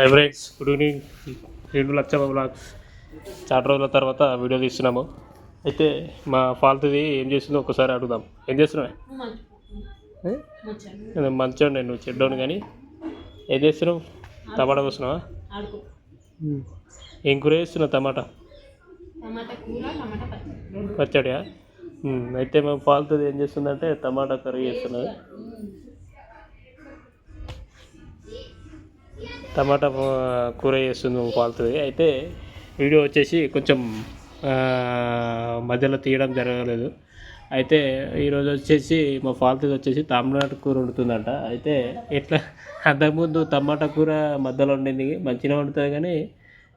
Hi friends good evening రెండు లక్షల blogs చాలా రోజుల తర్వాత వీడియో తీస్తున్నాము. అయితే మా ఫాల్తుది ఏం చేస్తుందో ఒకసారి అడుగుదాం. ఏం చేస్తున్నావు? ఏ? నేను చెడ్డోను కానీ. ఏం చేస్తున్నావు? టమాటా వస్తున్నావా ఆడుకో. ఏం కూర చేస్తున్నావు టమాటా? పచ్చడియా? అయితే మేము ఫాల్తుది ఏం చేస్తుందంటే టమాటా కర్రీ చేస్తున్నది టమాటా కూర చేస్తుంది మా ఫాల్తుది అయితే వీడియో వచ్చేసి కొంచెం మధ్యలో తీయడం జరగలేదు. అయితే ఈరోజు వచ్చేసి మా ఫాల్తుది వచ్చేసి టమాటా కూర వండుతుందంట. అయితే ఎట్లా అంతకుముందు టమాటా కూర మధ్యలో వండింది మంచిగా వండుతుంది కానీ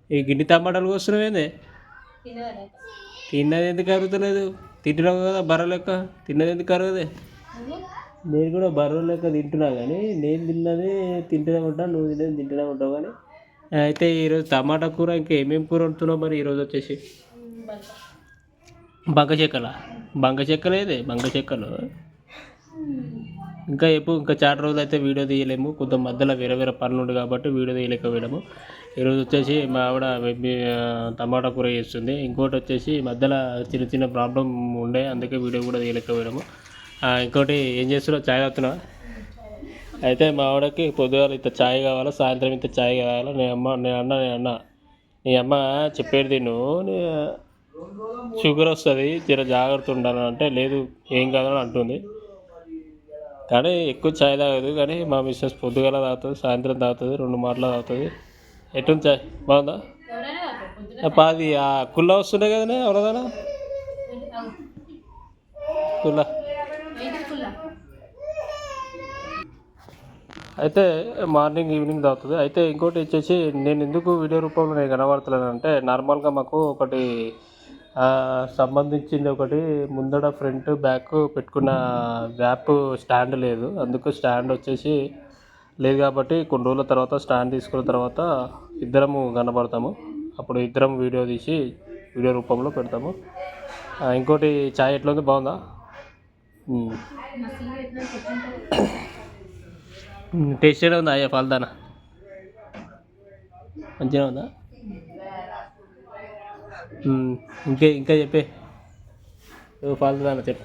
ఈ గిన్నె టమాటాలు తినవరా తిన్నది ఎందుకు అరుగుతలేదు? తింటున్నావు కదా బర్ర లెక్క తిన్నది ఎందుకు అరగదే నేను కూడా బర్రో లెక్క తింటున్నా కానీ నేను తిన్నది తింటూనే ఉంటాను నువ్వు తిన్నది తింటూనే ఉంటావు కానీ అయితే ఈరోజు టమాటా కూర ఇంకా ఏమేమి కూర వండుతున్నావు మరి ఈరోజు వచ్చేసి? బంక చెక్కల? బంక చెక్కలేదే బంక చెక్కలు. ఇంకా ఎప్పుడు ఇంకా చాలా రోజులు అయితే వీడియో తీయలేము. కొంత మధ్యలో వేరే వేరే పనులు ఉండు కాబట్టి వీడియో తీయలేకపోయాము ఈరోజు వచ్చేసి మా ఆవిడ టమాటా కూర చేస్తుంది. ఇంకోటి వచ్చేసి మధ్యలో చిన్న చిన్న ప్రాబ్లం ఉండే అందుకే వీడియో కూడా తీయలేకపోయాము ఇంకోటి ఏం చేస్తున్నావు? చాయ్ తాగుతున్నావా? అయితే మా ఆవిడకి పొద్దుగాల ఇంత చాయ్ కావాలా సాయంత్రం ఇంత చాయ్ కావాలా? నేను అమ్మ నేను అన్న నేను అన్న. నీ అమ్మ చెప్పేది నువ్వు షుగర్ వస్తుంది జర జాగ్రత్త ఉండాలని అంటే లేదు ఏం కాదని అంటుంది. కానీ ఎక్కువ చాయ్ తాగదు కానీ మా మిస్సెస్ పొద్దుగాల తాగుతుంది సాయంత్రం తాగుతుంది రెండు మాటలు తాగుతుంది. ఎటుంది చాయ్? బాగుందా? పాది ఆ కుల్లా వస్తుండే కదనే ఎవరదానా? కుల్లా ఏంటి కుల్ల? అయితే మార్నింగ్ ఈవినింగ్ తాగుతుంది అయితే ఇంకోటి వచ్చేసి నేను ఎందుకు వీడియో రూపంలో నేను కనబడతలేను అంటే నార్మల్గా మాకు ఒకటి సంబంధించింది ఒకటి ముందడ ఫ్రంట్ బ్యాక్ పెట్టుకున్న వ్యాప్ స్టాండ్ లేదు. అందుకు స్టాండ్ వచ్చేసి లేదు కాబట్టి కొన్ని రోజుల తర్వాత స్టాండ్ తీసుకున్న తర్వాత ఇద్దరము కనబడతాము. అప్పుడు ఇద్దరం వీడియో తీసి వీడియో రూపంలో పెడతాము. ఇంకోటి చాయ్ ఎట్లా ఉంది బాగుందా టేస్ట్ ఎలా ఉందా? అయ్యా ఫాల్దానా మంచిగా ఉందా. ఇంకే ఇంకా చెప్పే? ఫాల్దానా చెప్పు.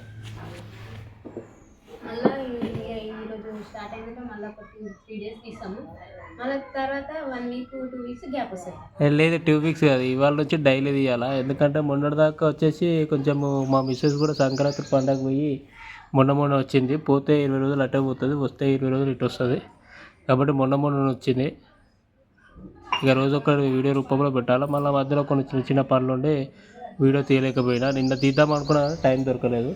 మళ్ళా ఈ- ఈ- ఈరోజు స్టార్ట్ అయినాక మళ్ళీ ఒక టూ త్రీ డేస్ తీస్తాము. మళ్ళీ తర్వాత one week two weeks gap వస్తుంది ఏ, లేదు టూ వీక్స్ కాదు. ఇవాళ నుంచి డైలీ తీయాలా? ఎందుకంటే మొన్నటిదాకా వచ్చేసి కొంచెము మా మిస్సెస్ కూడా సంక్రాంతి పండగ పోయి మొన్న మొన్న వచ్చింది. పోతే ఇరవై రోజులు అటే పోతుంది వస్తే ఇరవై రోజులు ఇటు వస్తుంది. కాబట్టి మొన్న మొన్న వచ్చింది. ఇక రోజు ఒక వీడియో రూపంలో పెట్టాలి? మళ్ళీ మధ్యలో కొన్ని చిన్న చిన్న పనులు ఉండి వీడియో తీయలేకపోయినా. నిన్న తీద్దాం అనుకున్నా కానీ టైం దొరకలేదు.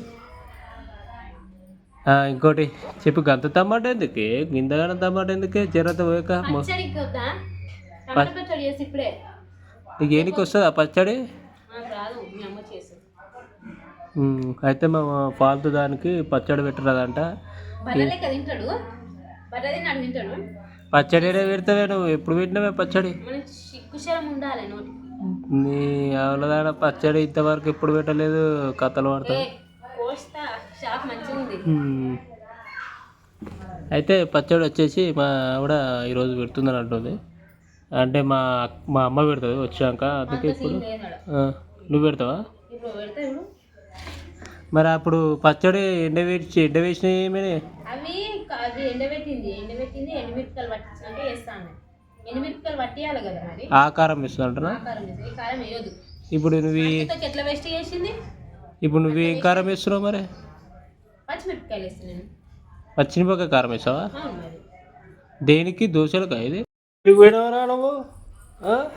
ఇంకోటి చెప్పు. గంత టమాటా ఎందుకే? గిందగానే టమాటా ఎందుకే? జరత పోయాక నీకు ఏనికి వస్తుంది ఆ పచ్చడి నాకు రాదు మీ అమ్మ చేస్తుంది ఉమ్, అయితే మా ఫాల్తు దానికి పచ్చడి పెట్టరాదంట. పచ్చడి పెడతావే నువ్వు? ఎప్పుడు పెట్టినావే పచ్చడి? నీ అవలదాన పచ్చడి ఇంతవరకు ఎప్పుడు పెట్టలేదు కథలు పడతావు. అయితే పచ్చడి వచ్చేసి మా ఆవిడ ఈరోజు పెడుతుందని అంటుంది. అంటే మా మా అమ్మ పెడుతుంది వచ్చాక అందుకే ఇప్పుడు. నువ్వు పెడతావా? మరి అప్పుడు పచ్చడి ఎండ వేసి ఎండ వేసినవి ఏమైనా? అవి అది ఎండబెట్టింది ఎండబెట్టింది ఎండుమిరపకాయలు పట్టించినాక వేస్తాను. ఎండుమిరపకాయలు పట్టియాలి కదా మరి? ఆకారం ఇస్తుందంటనా ఆ కారం వేసి ఈ కారం వేయొద్దు. ఇప్పుడు నువ్వు ఈ- ఎట్లా వేస్ట్ చేసింది. ఇప్పుడు నువ్వు ఏం కారం వేస్తున్నావు మరి? పచ్చిమిరపకాయలు వేస్తాను నేను. పచ్చిమిరపకాయ కారం వేసావా అవును మరి. దేనికి? దోశలకా ఇది? ఎక్కడికి పోయినావరా నువ్వు? ఆ?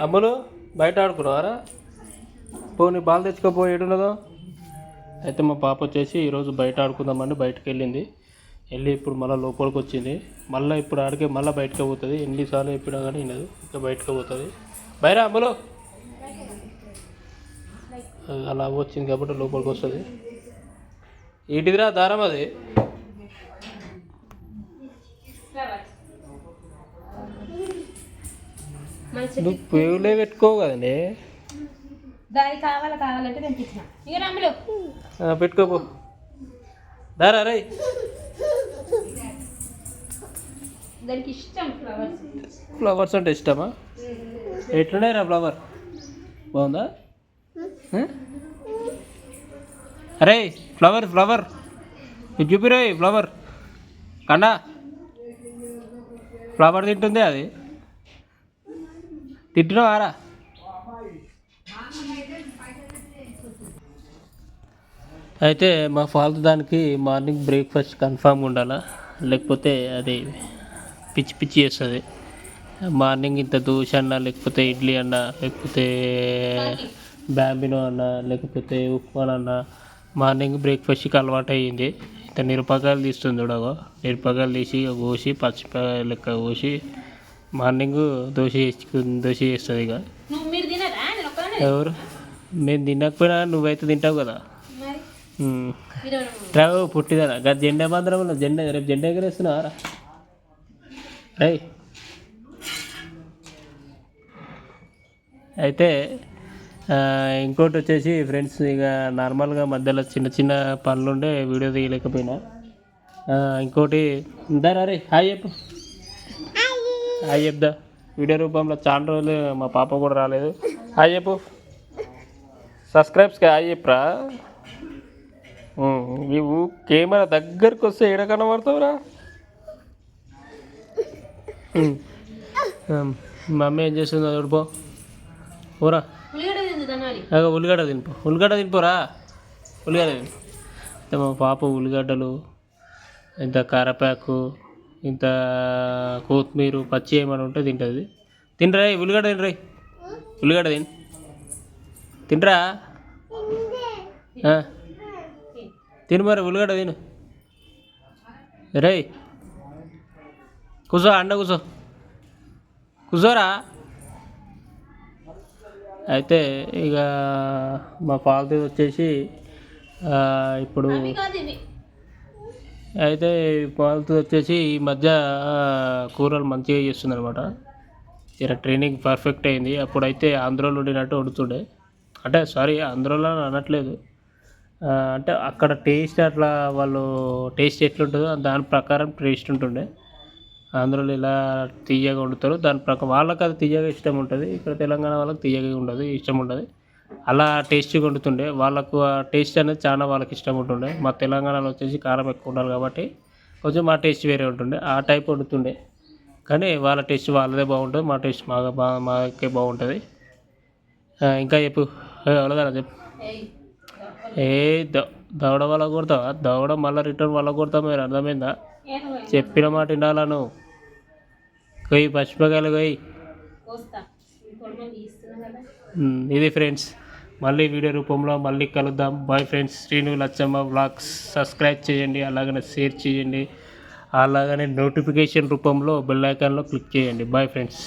అమ్మలు బయట ఆడుకున్నావారా? పోనీ బాల్ తెచ్చుకోపో ఏడున్నదో? అయితే మా పాప వచ్చేసి ఈరోజు బయట ఆడుకుందామని బయటకు వెళ్ళింది. వెళ్ళి ఇప్పుడు మళ్ళీ లోపలికి వచ్చింది. మళ్ళీ ఇప్పుడు ఆడికే మళ్ళీ బయటకు పోతుంది. ఎన్నిసార్లు చెప్పినా కానీ వినదు. ఇంకా బయటకు పోతుంది. బయట అమ్మలు అలా వచ్చింది కాబట్టి లోపలికి వస్తుంది. ఏంటిదిరా దారం అది? నువ్వు పేవులే పెట్టుకోవు కదండి. దాని కావాలి కావాలంటే నేను తెచ్చిన ఇక రమ్ములు పెట్టుకోపో. దారా రై దానికి ఇష్టం ఫ్లవర్స్. ఫ్లవర్స్ అంటే ఇష్టమా? ఎట్లున్నాయి రా ఫ్లవర్? బాగుందా? అరే ఫ్లవర్ ఫ్లవర్. చూపిరే ఫ్లవర్. కన్నా. ఫ్లవర్ తింటుంది అది. తింటున్నావారా అయితే మా ఫాల్తు దానికి మార్నింగ్ బ్రేక్ఫాస్ట్ కన్ఫామ్ ఉండాలా? లేకపోతే అది పిచ్చి పిచ్చి చేస్తుంది. మార్నింగ్ ఇంత దోశ అన్న లేకపోతే ఇడ్లీ అన్న లేకపోతే బ్యాంబినో అన్న లేకపోతే ఉప్మా అన్న మార్నింగ్ బ్రేక్ఫాస్ట్కి అలవాటు అయ్యింది. ఇంత మిరపకాయలు తీస్తుంది చూడగో మిరపకాయలు తీసి కోసి పచ్చిమిరపకాయ లెక్క కోసి మార్నింగ్ దోశ దోశ చేస్తుంది ఇక ఎవరు? మేము తినకపోయినా నువ్వైతే తింటావు కదా? రావు పుట్టిదనా? గత జెండా మాత్రం జెండా రేపు జెండా ఎగరేస్తున్నావారా? రై అయితే ఇంకోటి వచ్చేసి ఫ్రెండ్స్ ఇక నార్మల్గా మధ్యలో చిన్న చిన్న పనులు ఉండే వీడియో తీయలేకపోయినా. ఇంకోటి ఇందారా రే హాయ్ చెప్పు. హాయ్ చెప్దా. వీడియో రూపంలో చాలా రోజులు మా పాప కూడా రాలేదు. హాయ్ చెప్పు. సబ్స్క్రైబ్స్కి హాయ్ చెప్పరా? ఉమ్, నీవు కెమెరా దగ్గరకు వస్తే ఎడ కనబడతావురా? మమ్మీ ఏం చేస్తుందో చూడుపో ఊరా ఉల్లిగడ్డ తింది తినాలి అగ ఉల్లిగడ్డ తినిపో. ఉల్లిగడ్డ తినిపోరా? ఉల్లిగడ్డ తిని. ఇంత మా పాప ఉల్లిగడ్డలు ఇంత కరపాకు ఇంత కొత్తిమీర పచ్చి ఏమైనా ఉంటే తింటుంది. తినరా ఉల్లిగడ్డ తినరా? ఉల్లిగడ్డ తిని. తినరా? ఆ. తిను మరి ఉల్లిగడ్డ తిను. రే కూర్చో అండ కూర్చో కూర్చోరా అయితే ఇక మా పాలతీ వచ్చేసి ఇప్పుడు అయితే పాలతీ వచ్చేసి ఈ మధ్య కూరలు మంచిగా చేస్తుంది అనమాట జర ట్రైనింగ్ పర్ఫెక్ట్ అయింది. అప్పుడైతే ఆంధ్రలో ఉండినట్టు వండుతుండే. అంటే సారీ ఆంధ్రలో అని అనట్లేదు. అంటే అక్కడ టేస్ట్ అట్లా వాళ్ళు టేస్ట్ ఎట్లుంటుందో దాని ప్రకారం టేస్ట్ ఉంటుండే. ఆంధ్రలో ఇలా తీయగా వండుతారు. దాని ప్రకారం వాళ్ళకి అది తీయగా ఇష్టం ఉంటుంది. ఇక్కడ తెలంగాణ వాళ్ళకి తీయగా ఉండదు ఇష్టం ఉండదు. అలా టేస్టీగా వండుతుండే. వాళ్ళకు ఆ టేస్ట్ అనేది చాలా వాళ్ళకి ఇష్టం ఉంటుండే. మా తెలంగాణలో వచ్చేసి కారం ఎక్కువ ఉండాలి కాబట్టి కొంచెం మా టేస్ట్ వేరే ఉంటుండే. ఆ టైప్ వండుతుండే. కానీ వాళ్ళ టేస్ట్ వాళ్ళదే బాగుంటుంది మా టేస్ట్ మాగా బా మాకే బాగుంటుంది. ఇంకా చెప్పు. అవలేదా చెప్పు. ఏ దవడ వల్ల కొడతావా? దవడ మళ్ళీ రిటర్న్ వల్ల కొడతావు మీరు అర్థమైందా? చెప్పిన మాట వినాలా నువ్వు? కొయ్యి పచ్చిమిరకాయలు కొయ్యి ఇది ఫ్రెండ్స్ మళ్ళీ వీడియో రూపంలో మళ్ళీ కలుద్దాం. Bye friends Srinu Lachamma blogs subscribe చేయండి అలాగనే షేర్ చేయండి అలాగనే నోటిఫికేషన్ రూపంలో బెల్ ఐకాన్లో క్లిక్ చేయండి. Bye friends.